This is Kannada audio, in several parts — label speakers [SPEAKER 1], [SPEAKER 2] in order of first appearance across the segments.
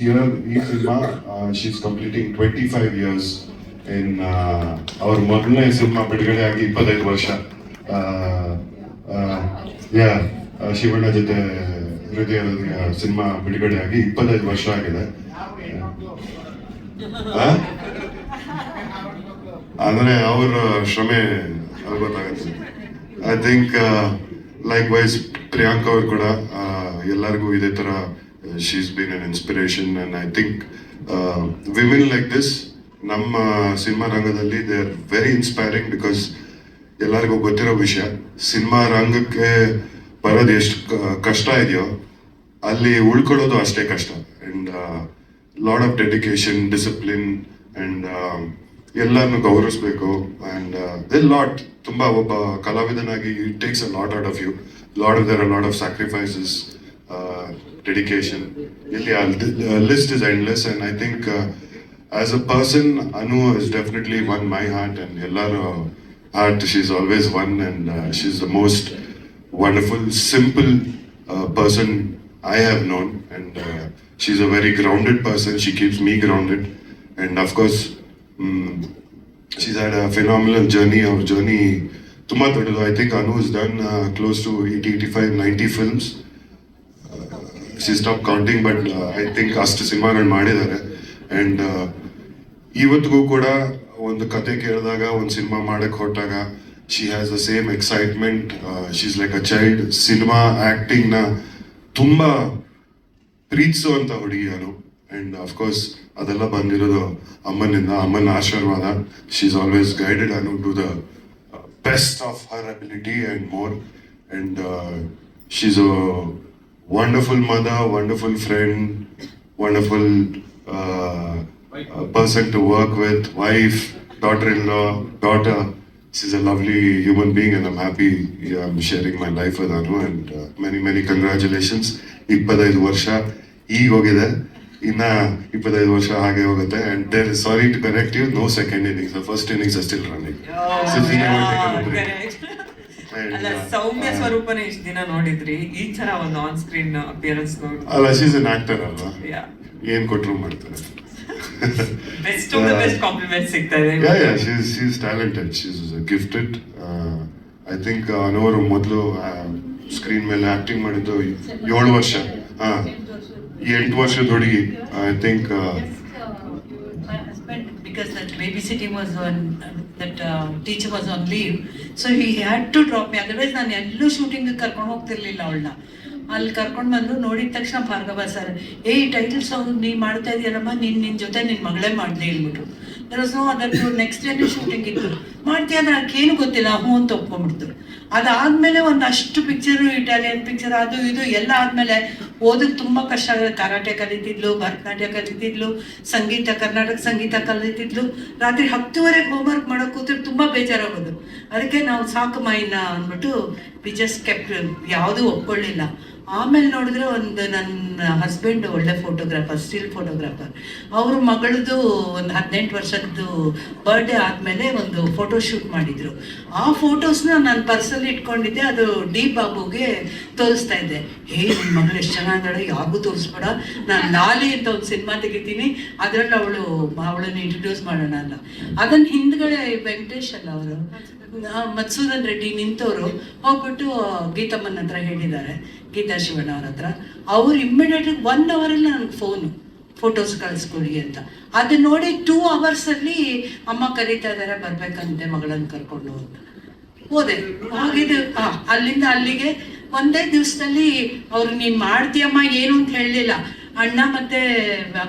[SPEAKER 1] year ಈ cinema she's completing twenty five years in ಅವ್ರ ಮೊದಲನೇ ಸಿನಿಮಾ ಬಿಡುಗಡೆ ಆಗಿ ಇಪ್ಪತ್ತೈದು ವರ್ಷ. ಯಾ ಶಿವಣ್ಣ ಜೊತೆ ಹೃದಯ ಸಿನಿಮಾ ಬಿಡುಗಡೆ ಆಗಿ ಇಪ್ಪತ್ತೈದು ವರ್ಷ ಆಗಿದೆ? ಅಂದ್ರೆ ಅವ್ರ ಶ್ರಮೆ ಗೊತ್ತಾಗುತ್ತೆ I think likewise Priyank ಅವ್ರು ಕೂಡ ಎಲ್ಲರಿಗೂ ಇದೇ ತರ she's been an inspiration and I think women like this ನಮ್ಮ ಸಿನಿಮಾ ರಂಗದಲ್ಲಿ they are very inspiring because ಎಲ್ಲರಿಗೂ ಗೊತ್ತಿರೋ ವಿಷಯ. ಸಿನಿಮಾ ರಂಗಕ್ಕೆ ಬರೋದು ಎಷ್ಟು ಕಷ್ಟ ಇದೆಯೋ, ಅಲ್ಲಿ ಉಳ್ಕೊಳ್ಳೋದು ಅಷ್ಟೇ ಕಷ್ಟ. And lot of dedication discipline and ಎಲ್ಲರನ್ನು ಗೌರವಿಸ್ಬೇಕು. ಅಂಡ್ ದ ಲಾಟ್ ತುಂಬ ಒಬ್ಬ ಕಲಾವಿದನಾಗಿ it takes a lot out of you lot of their lot of sacrifices dedication. Yeah, list is endless, and I think uh, as a person, Anu has definitely won my heart and Yellar uh, heart. She's always won, and uh, she's the most wonderful, simple uh, person I have known, and uh, she's a very grounded person. She keeps me grounded, and of course, um, she's had a phenomenal journey. Her journey. Tuma I think Anu has done uh, close to 80, 85, 90 films. She stop counting but I think ಅಷ್ಟು ಸಿನಿಮಾಗಳು ಮಾಡಿದ್ದಾರೆ. ಆ್ಯಂಡ್ ಇವತ್ತಿಗೂ ಕೂಡ ಒಂದು ಕತೆ ಕೇಳಿದಾಗ, ಒಂದು ಸಿನಿಮಾ ಮಾಡಕ್ಕೆ ಹೊರಟಾಗ she has the same excitement she's like a child cinema ಆ್ಯಕ್ಟಿಂಗ್ನ ತುಂಬ ಪ್ರೀತಿಸುವಂತ ಹುಡುಗಿಯರು ಆ್ಯಂಡ್ ಅಫ್ಕೋರ್ಸ್ ಅದೆಲ್ಲ ಬಂದಿರೋದು ಅಮ್ಮನಿಂದ, ಅಮ್ಮನ ಆಶೀರ್ವಾದ. She is always guided Anu to the best of her ability and more and she's a wonderful friend, wonderful uh, uh, person to work with, wife, daughter-in-law, daughter. She's a lovely human being, and I'm happy yeah, I'm sharing my life with her. And uh, many, many congratulations. ಇಪ್ಪತ್ತೈದು ವರ್ಷ ಈಗ ಹೋಗಿದೆ ಇನ್ನ ಇಪ್ಪತ್ತೈದು ವರ್ಷ ಹಾಗೆ ಹೋಗುತ್ತೆ and there sorry to correct you know second innings first innings still running
[SPEAKER 2] ಅಲ್ಲ ಸೌಮ್ಯ ಸ್ವರೂಪನೇ ಇಷ್ಟ ದಿನ ನೋಡಿದ್ರಿ ಈ ತರ ಒಂದು ಆನ್ ಸ್ಕ್ರೀನ್ ಅಪಿಯರೆನ್ಸ್ ನೋಡಿ.
[SPEAKER 1] ಅಲ್ಲ ಶೀಸ್ ಅನ್ ಆಕ್ಟರ್ ಅಲ್ವಾ?
[SPEAKER 2] ಯಾ
[SPEAKER 1] ಏನ್ ಕೊಟ್ರು ಮಾಡ್ತಾರೆ?
[SPEAKER 2] Best of the best compliment ಸಿಗ್ತಾ ಇದೆ.
[SPEAKER 1] Yeah yeah, she's she's talented. She's uh, gifted. Uh, I think ಅನವರು ಮೊದಲು ಸ್ಕ್ರೀನ್ ಮೇಲೆ ಆಕ್ಟಿಂಗ್ ಮಾಡಿದ್ದು ಏಳು ವರ್ಷ. ಹಾ ಎಂಟು ವರ್ಷದ ಹುಡುಗಿ. I think
[SPEAKER 3] because that babysitting was on, that uh, teacher was on leave, so he had to drop me. Otherwise, ನಾನು ಎಲ್ಲೂ ಶೂಟಿಂಗ್ ಕರ್ಕೊಂಡು ಹೋಗ್ತಿರ್ಲಿಲ್ಲ ಅವಳನ್ನ. ಅಲ್ಲಿ ಕರ್ಕೊಂಡು ಬಂದು ನೋಡಿದ ತಕ್ಷಣ ಭಾರ್ಗವ ಸರ್ ಏ ಟೈಟಲ್ ಸಾಂಗ್ ನೀ ಮಾಡ್ತಾ ಇದೀಯಲ್ಲಮ್ಮ ನೀನ್ ನಿನ್ ಜೊತೆ ನಿನ್ ಮಗಳೇ ಮಾಡ್ಲಿ ಹೇಳ್ಬಿಟ್ರು. ದರ್ ನೋ ಅದನ್ನು ನೆಕ್ಸ್ಟ್ ಡೇ ಶೂಟಿಂಗ್ ಇತ್ತು. ಮಾಡ್ತೀಯ ಅಂದ್ರೆ ಏನು ಗೊತ್ತಿಲ್ಲ ಹ್ಞೂ ಅಂತ ಒಪ್ಕೊಂಡ್ಬಿಡ್ತು. ಅದಾದ್ಮೇಲೆ ಒಂದಷ್ಟು ಪಿಕ್ಚರು ಇಟಾಲಿಯನ್ ಪಿಕ್ಚರ್ ಅದು ಇದು ಎಲ್ಲ ಆದ್ಮೇಲೆ ಓದಕ್ ತುಂಬ ಕಷ್ಟ ಆಗಿದೆ ಕರಾಟೆ ಕಲಿತಿದ್ಲು, ಭರತನಾಟ್ಯ ಕಲಿತಿದ್ಲು, ಸಂಗೀತ, ಕರ್ನಾಟಕ ಸಂಗೀತ ಕಲಿತಿದ್ಲು. ರಾತ್ರಿ ಹತ್ತುವರೆಗೆ ಹೋಮ್ವರ್ಕ್ ಮಾಡೋಕೆ ಕೂತ್ರೆ ತುಂಬ ಬೇಜಾರಾಗೋದು. ಅದಕ್ಕೆ ನಾವು ಸಾಕು ಮೈನ ಅಂದ್ಬಿಟ್ಟು ವಿ ಜಸ್ಟ್ ಕೆಪ್ ಯಾವುದೂ ಒಪ್ಕೊಳ್ಳಿಲ್ಲ. ಆಮೇಲೆ ನೋಡಿದ್ರೆ ಒಂದು ನನ್ನ ಹಸ್ಬೆಂಡ್ ಒಳ್ಳೆ ಫೋಟೋಗ್ರಾಫರ್ ಸ್ಟಿಲ್ ಫೋಟೋಗ್ರಾಫರ್ ಅವ್ರ ಮಗಳದು ಒಂದು ಹದಿನೆಂಟು ವರ್ಷದ್ದು ಬರ್ಡೇ ಆದಮೇಲೆ ಒಂದು ಫೋಟೋ ಶೂಟ್ ಮಾಡಿದ್ರು. ಆ ಫೋಟೋಸ್ನ ನಾನು ಪರ್ಸಲ್ಲಿ ಇಟ್ಕೊಂಡಿದ್ದೆ, ಅದು ಡಿ ಬಾಬುಗೆ ತೋರಿಸ್ತಾ ಇದ್ದೆ. ಹೇ ನಿಮ್ಮ ಮಗಳು ಎಷ್ಟು ಚೆನ್ನಾಗಿದ್ದಾಳೆ ಯಾರಿಗೂ ತೋರಿಸ್ಬೇಡ. ನಾನು ಲಾಲಿ ಅಂತ ಒಂದು ಸಿನಿಮಾ ತೆಗಿತೀನಿ. ಅದರಲ್ಲಿ ಅವಳು, ಅವಳನ್ನು ಇಂಟ್ರೊಡ್ಯೂಸ್ ಮಾಡೋಣ ಅಲ್ಲ ಅದನ್ನು ಹಿಂದ್ಗಡೆ ವೆಂಕಟೇಶ್ ಅಲ್ಲ ಅವರು? ಮತ್ಸೂದನ್ ರೆಡ್ಡಿ ನಿಂತವರು ಹೋಗ್ಬಿಟ್ಟು ಗೀತಮ್ಮನ ಹತ್ರ ಹೇಳಿದ್ದಾರೆ ಗೀತಾ ಶಿವಣ್ಣ ಅವ್ರ ಹತ್ರ. ಅವ್ರು ಇಮ್ಮಿಡಿಯೇಟ್ ಒನ್ ಅವರಲ್ಲಿ ನನಗೆ ಫೋನು ಫೋಟೋಸ್ ಕಳಿಸ್ಕೊಡಿ ಅಂತ. ಅದನ್ನ ನೋಡಿ ಟೂ ಅವರ್ಸಲ್ಲಿ ಅಮ್ಮ ಕರೀತಾ ಇದ್ದಾರೆ ಬರ್ಬೇಕಂತೆ ಮಗಳನ್ನ ಕರ್ಕೊಂಡು ಅಂತ. ಹೋದೆ. ಆ, ಅಲ್ಲಿಂದ ಅಲ್ಲಿಗೆ ಒಂದೇ ದಿವಸದಲ್ಲಿ ಅವ್ರು ನೀನ್ ಮಾಡ್ತೀಯಮ್ಮ ಏನು ಅಂತ ಹೇಳಲಿಲ್ಲ ಅಣ್ಣ ಮತ್ತೆ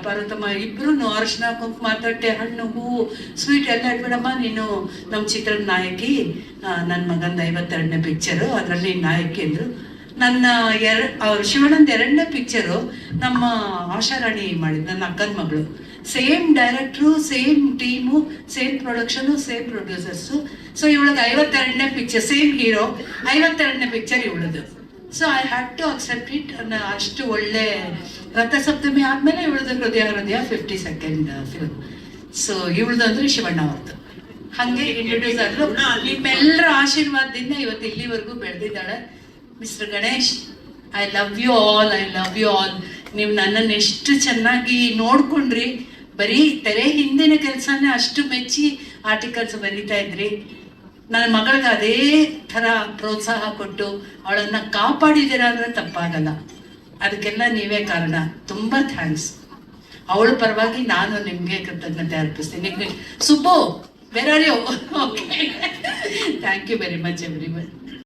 [SPEAKER 3] ಪಾರ್ವತಮ್ಮ ಇಬ್ರು ಅರ್ಶನ, ಕುಂಕುಮ, ತಟ್ಟೆ, ಹಣ್ಣು, ಹೂವು ಸ್ವೀಟ್ ಎಲ್ಲ ಇಟ್ಬಿಡಮ್ಮ, ನೀನು ನಮ್ಮ ಚಿತ್ರದ ನಾಯಕಿ ನನ್ನ ಮಗನ ಐವತ್ತೆರಡನೇ ಪಿಕ್ಚರು ಅದರಲ್ಲಿ ನಾಯಕಿ ಅಂದ್ರು. ನನ್ನ ಎರ, ಅವ್ರು ಶಿವಣ್ಣಂದ ಎರಡನೇ ಪಿಕ್ಚರು ನಮ್ಮ ಆಶಾರಾಣಿ ಮಾಡಿದ್, ನನ್ನ ಅಕ್ಕನ ಮಗಳು. ಸೇಮ್ ಡೈರೆಕ್ಟ್ರು same team same production same producers so ಇವಳದ್ದು ಐವತ್ತೆರಡನೇ ಪಿಕ್ಚರ್ ಸೇಮ್ ಹೀರೋ ಐವತ್ತೆರಡನೇ picture ಇವಳದು. So I had to accept it ಅಷ್ಟು ಒಳ್ಳೆ ರಥಸಪ್ತಮಿ ಆದ್ಮೇಲೆ ಇವಳ್ದ Hrudaya Hrudaya fifty second film so ಇವಳದು ಅಂದ್ರೆ ಶಿವಣ್ಣ ಅವ್ರದ್ದು ಹಂಗೆ ಇಂಟ್ರೊಡ್ಯೂಸ್ ಆದ್ರು ನಿಮ್ಮೆಲ್ಲರ ಆಶೀರ್ವಾದದಿಂದ ಇವತ್ತು ಇಲ್ಲಿವರೆಗೂ ಬೆಳೆದಿದ್ದಾಳೆ. Mister Ganesh I love you all I love you all ನೀವು ನನ್ನನ್ನು ಎಷ್ಟು ಚೆನ್ನಾಗಿ ನೋಡ್ಕೊಂಡ್ರಿ. ಬರೀ ತೆರೆ ಹಿಂದಿನ ಕೆಲಸನೇ ಅಷ್ಟು ಮೆಚ್ಚಿ ಆರ್ಟಿಕಲ್ಸ್ ಬರೀತಾ ಇದ್ರಿ. ನನ್ನ ಮಗಳಿಗೆ ಅದೇ ಥರ ಪ್ರೋತ್ಸಾಹ ಕೊಟ್ಟು ಅವಳನ್ನ ಕಾಪಾಡಿದ್ದೀರ ಅಂದರೆ ತಪ್ಪಾಗಲ್ಲ. ಅದಕ್ಕೆಲ್ಲ ನೀವೇ ಕಾರಣ. ತುಂಬ ಥ್ಯಾಂಕ್ಸ್ ಅವಳ ಪರವಾಗಿ ನಾನು ನಿಮಗೆ ಕೃತಜ್ಞತೆ ಅರ್ಪಿಸ್ತೀನಿ. ಸುಬ್ಬು ಬೇರೆ thank you very much every